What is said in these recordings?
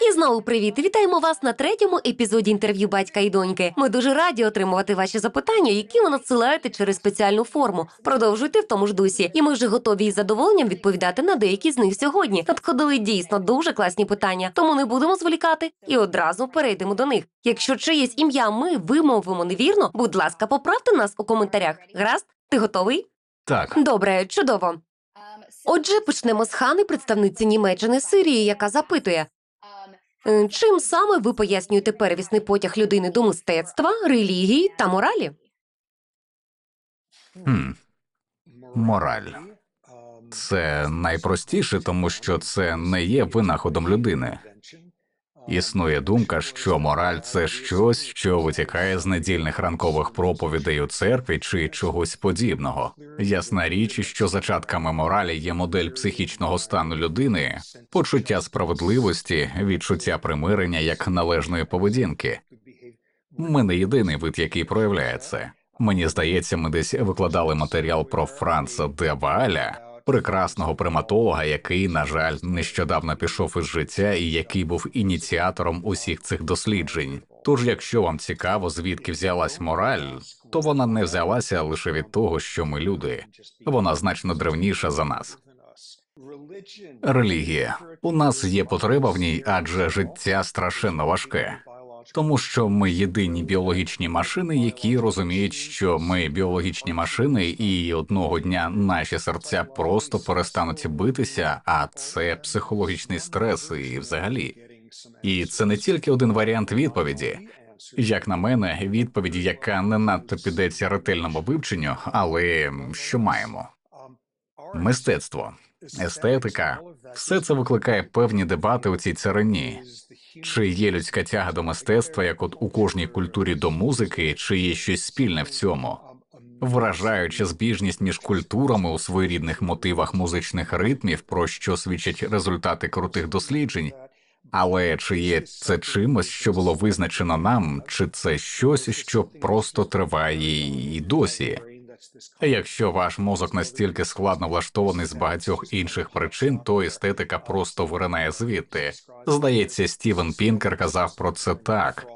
І знову привіт! Вітаємо вас на третьому епізоді інтерв'ю батька і доньки. Ми дуже раді отримувати ваші запитання, які ви надсилаєте через спеціальну форму. Продовжуйте в тому ж дусі, і ми вже готові із задоволенням відповідати на деякі з них сьогодні. Надходили дійсно дуже класні питання, тому не будемо зволікати і одразу перейдемо до них. Якщо чиєсь ім'я ми вимовимо невірно, будь ласка, поправте нас у коментарях. Гаразд? Ти готовий? Так, Добре, чудово. Отже, почнемо з Хани, представниці Німеччини Сирії, яка запитує. Е, Чим саме ви пояснюєте первісний потяг людини до мистецтва, релігії та моралі? хм, мораль. Це найпростіше, тому що це не є винаходом людини. Існує думка, що мораль це щось, що витікає з недільних ранкових проповідей у церкві чи чогось подібного. Ясна річ, що зачатками моралі є модель психічного стану людини, почуття справедливості, відчуття примирення як належної поведінки. Ми не єдиний вид, який проявляє це. Мені здається, ми десь викладали матеріал про Франца де Вааля, прекрасного приматолога, який, на жаль, нещодавно пішов із життя і який був ініціатором усіх цих досліджень. Тож, якщо вам цікаво, звідки взялась мораль, то вона не взялася лише від того, що ми люди, вона значно древніша за нас. Релігія у нас є потреба в ній, адже життя страшенно важке. Тому що ми єдині біологічні машини, які розуміють, що ми біологічні машини, і одного дня наші серця просто перестануть битися, а це психологічний стрес і взагалі. І це не тільки один варіант відповіді. Як на мене, відповіді, яка не надто підеться ретельному вивченню, але що маємо? Мистецтво, естетика, все це викликає певні дебати у цій царині. Чи є людська тяга до мистецтва, як от у кожній культурі до музики, чи є щось спільне в цьому? Вражаюча збіжність між культурами у своєрідних мотивах музичних ритмів, про що свідчать результати крутих досліджень. Але чи є це чимось, що було визначено нам, чи це щось, що просто триває і досі? Якщо ваш мозок настільки складно влаштований з багатьох інших причин, то естетика просто виринає звідти. Здається, Стівен Пінкер казав про це так.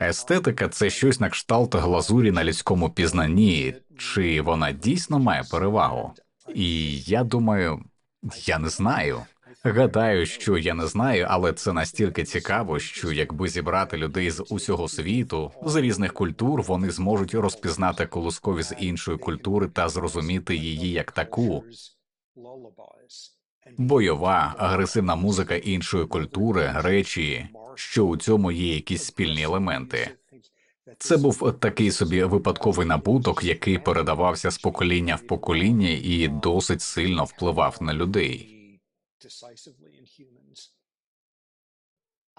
Естетика це щось на кшталт глазурі на людському пізнанні, чи вона дійсно має перевагу? І я думаю, я не знаю. Гадаю, що я не знаю, але це настільки цікаво, що якби зібрати людей з усього світу, з різних культур, вони зможуть розпізнати колоскові з іншої культури та зрозуміти її як таку. Бойова, агресивна музика іншої культури, речі, що у цьому є якісь спільні елементи. Це був такий собі випадковий набуток, який передавався з покоління в покоління і досить сильно впливав на людей.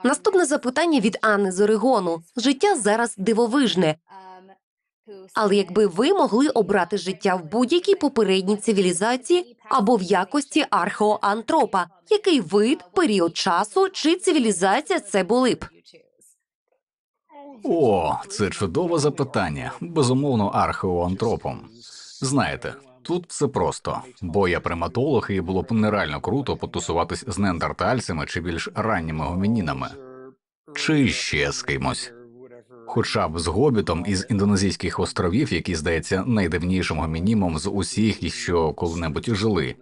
Наступне запитання від Анни з Орегону. Життя зараз дивовижне. Але якби ви могли обрати життя в будь-якій попередній цивілізації або в якості археоантропа, який вид, період часу чи цивілізація це були б? О, це чудове запитання. Безумовно, археоантропом. Знаєте, тут все просто, бо я приматолог, і було б нереально круто потусуватись з неандертальцями чи більш ранніми гомінінами, чи ще з кимось. Хоча б з гобітом із індонезійських островів, який здається найдивнішим гомінімом з усіх, що коли-небудь жили.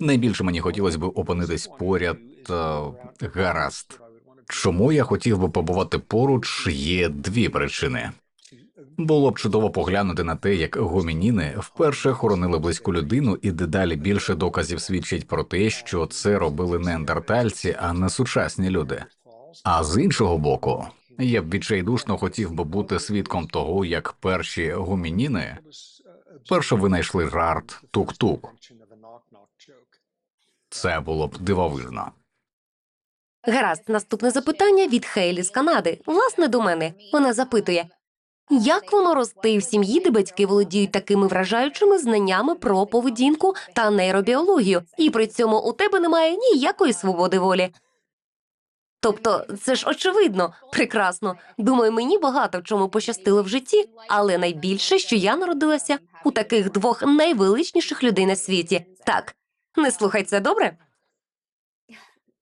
Найбільше мені хотілося б опинитись поряд е, гаразд. Чому я хотів би побувати поруч, є дві причини. Було б чудово поглянути на те, як гомініни вперше хоронили близьку людину, і дедалі більше доказів свідчить про те, що це робили неандертальці, а не сучасні люди. А з іншого боку, я б відчайдушно хотів би бути свідком того, як перші гомініни перше винайшли жарт тук-тук. Це було б дивовижно. Гаразд, наступне запитання від Хейлі з Канади. Власне, до мене. Вона запитує: як воно рости в сім'ї, де батьки володіють такими вражаючими знаннями про поведінку та нейробіологію, і при цьому у тебе немає ніякої свободи волі? Тобто, це ж очевидно, прекрасно. Думаю, мені багато в чому пощастило в житті, але найбільше, що я народилася у таких двох найвеличніших людей на світі. Так, не слухай це добре?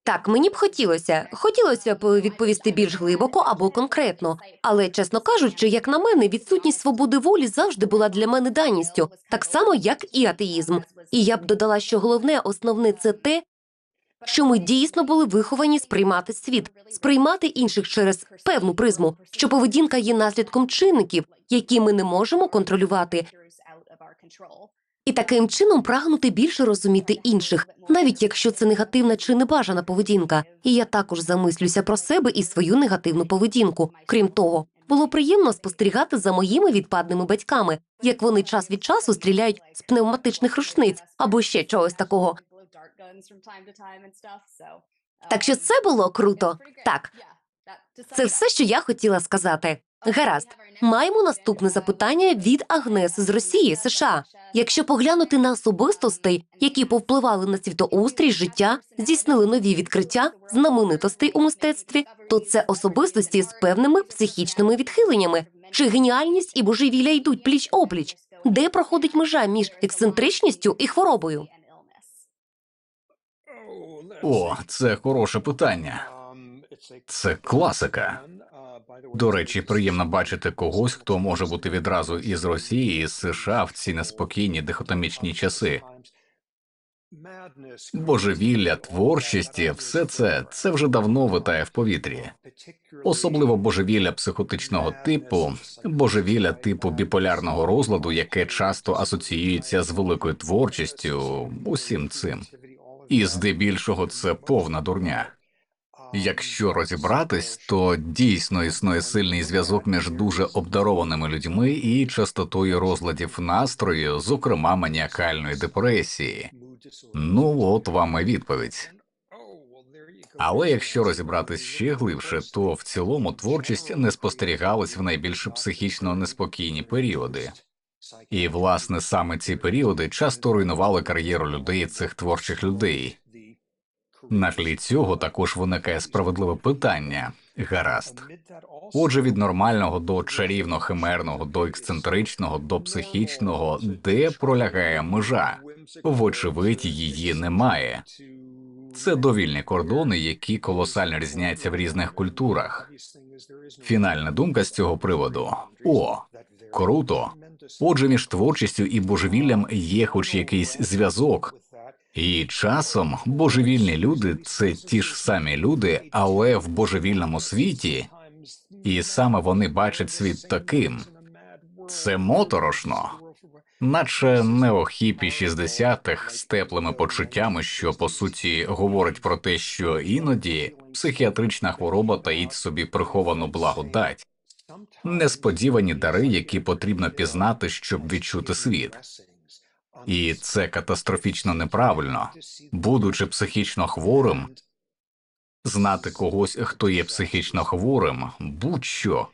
Так, мені б хотілося. Хотілося б відповісти більш глибоко або конкретно. Але, чесно кажучи, як на мене, відсутність свободи волі завжди була для мене даністю, так само, як і атеїзм. І я б додала, що головне, основне це те, що ми дійсно були виховані сприймати світ, сприймати інших через певну призму, що поведінка є наслідком чинників, які ми не можемо контролювати, і таким чином прагнути більше розуміти інших, навіть якщо це негативна чи небажана поведінка. І я також замислюся про себе і свою негативну поведінку. Крім того, було приємно спостерігати за моїми відпадними батьками, як вони час від часу стріляють з пневматичних рушниць або ще чогось такого. Так що це було круто. Так, це все, що я хотіла сказати. Гаразд, маємо наступне запитання від Агнес з Росії, США. Якщо поглянути на особистостей, які повпливали на світоустрій життя, здійснили нові відкриття, знаменитостей у мистецтві, то це особистості з певними психічними відхиленнями. Чи геніальність і божевілля йдуть пліч опліч? Де проходить межа між ексцентричністю і хворобою? О, це хороше питання. Це класика. До речі, приємно бачити когось, хто може бути відразу із Росії і з США в ці неспокійні дихотомічні часи. Божевілля, творчості, все це це вже давно витає в повітрі. Особливо божевілля психотичного типу, божевілля типу біполярного розладу, яке часто асоціюється з великою творчістю, усім цим. І здебільшого це повна дурня. Якщо розібратись, то дійсно існує сильний зв'язок між дуже обдарованими людьми і частотою розладів настрою, зокрема маніакальної депресії. Ну от вам і відповідь. Але якщо розібратись ще глибше, то в цілому творчість не спостерігалась в найбільш психічно неспокійні періоди. І власне саме ці періоди часто руйнували кар'єру людей цих творчих людей. На тлі цього також виникає справедливе питання гаразд. Отже, від нормального до чарівно химерного, до ексцентричного, до психічного, де пролягає межа? Вочевидь, її немає. Це довільні кордони, які колосально різняться в різних культурах. Фінальна думка з цього приводу о, круто. Отже, між творчістю і божевіллям є хоч якийсь зв'язок. І часом божевільні люди це ті ж самі люди, але в божевільному світі, і саме вони бачать світ таким. Це моторошно, наче неохіпі 60-х з теплими почуттями, що по суті говорить про те, що іноді психіатрична хвороба таїть собі приховану благодать, несподівані дари, які потрібно пізнати, щоб відчути світ. І це катастрофічно неправильно, будучи психічно хворим, знати когось, хто є психічно хворим, будь-що.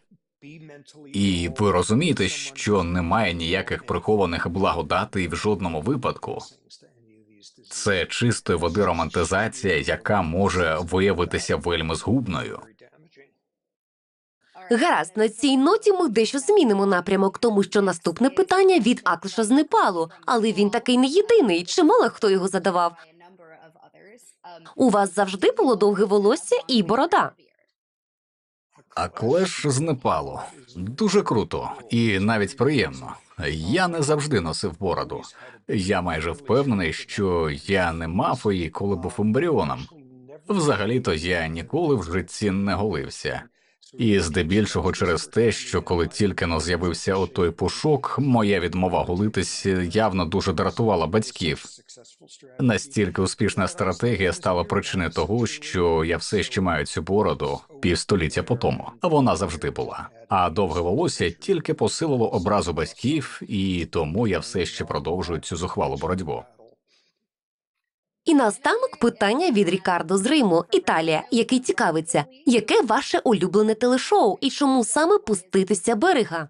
І ви розумієте, що немає ніяких прихованих благодатей в жодному випадку. Це чистої води романтизація, яка може виявитися вельми згубною. Гаразд, на цій ноті ми дещо змінимо напрямок, тому що наступне питання від Аклиша з Непалу, але він такий не єдиний. Чимало хто його задавав. У вас завжди було довге волосся і борода. А клеш з Непалу дуже круто і навіть приємно. Я не завжди носив бороду. Я майже впевнений, що я не мав її, коли був ембріоном. Взагалі-то я ніколи в житті не голився. І здебільшого через те, що коли тільки но з'явився отой пушок, моя відмова голитись явно дуже дратувала батьків. Настільки успішна стратегія стала причиною того, що я все ще маю цю бороду півстоліття по тому. Вона завжди була. А довге волосся тільки посилило образу батьків, і тому я все ще продовжую цю зухвалу боротьбу. І наостанок питання від Рікардо з Риму, Італія, який цікавиться, яке ваше улюблене телешоу і чому саме пуститися берега?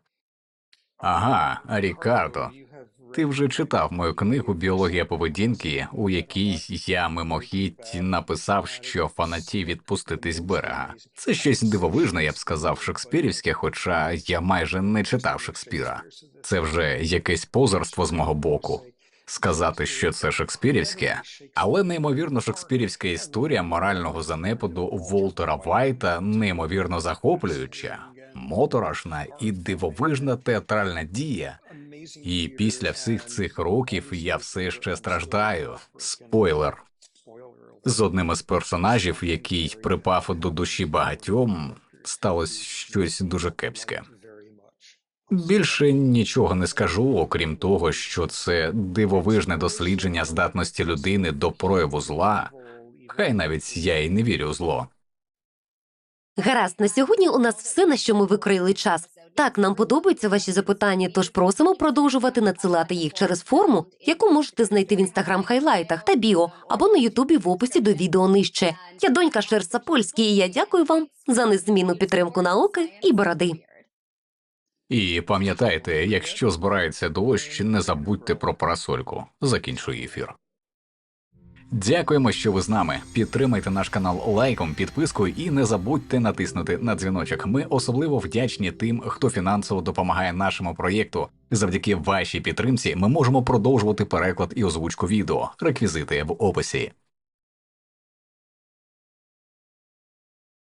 Ага, Рікардо, ти вже читав мою книгу Біологія поведінки, у якій я мимохідь написав, що фанаті відпуститись берега. Це щось дивовижне, я б сказав, шекспірівське, хоча я майже не читав Шекспіра. Це вже якесь позорство з мого боку. Сказати, що це шекспірівське, але неймовірно шекспірівська історія морального занепаду Волтера Вайта неймовірно захоплююча, моторошна і дивовижна театральна дія. І після всіх цих років я все ще страждаю. Спойлер. З одним із персонажів, який припав до душі багатьом, сталося щось дуже кепське. Більше нічого не скажу, окрім того, що це дивовижне дослідження здатності людини до прояву зла. Хай навіть я й не вірю у зло. Гаразд, на сьогодні у нас все, на що ми викроїли час. Так, нам подобаються ваші запитання, тож просимо продовжувати надсилати їх через форму, яку можете знайти в інстаграм хайлайтах та біо або на Ютубі в описі до відео нижче. Я донька Шерса Польський, і я дякую вам за незмінну підтримку науки і бороди. І пам'ятайте, якщо збирається дощ, не забудьте про парасольку. Закінчую ефір. Дякуємо, що ви з нами. Підтримайте наш канал лайком, підпискою і не забудьте натиснути на дзвіночок. Ми особливо вдячні тим, хто фінансово допомагає нашому проєкту. Завдяки вашій підтримці ми можемо продовжувати переклад і озвучку відео. Реквізити в описі.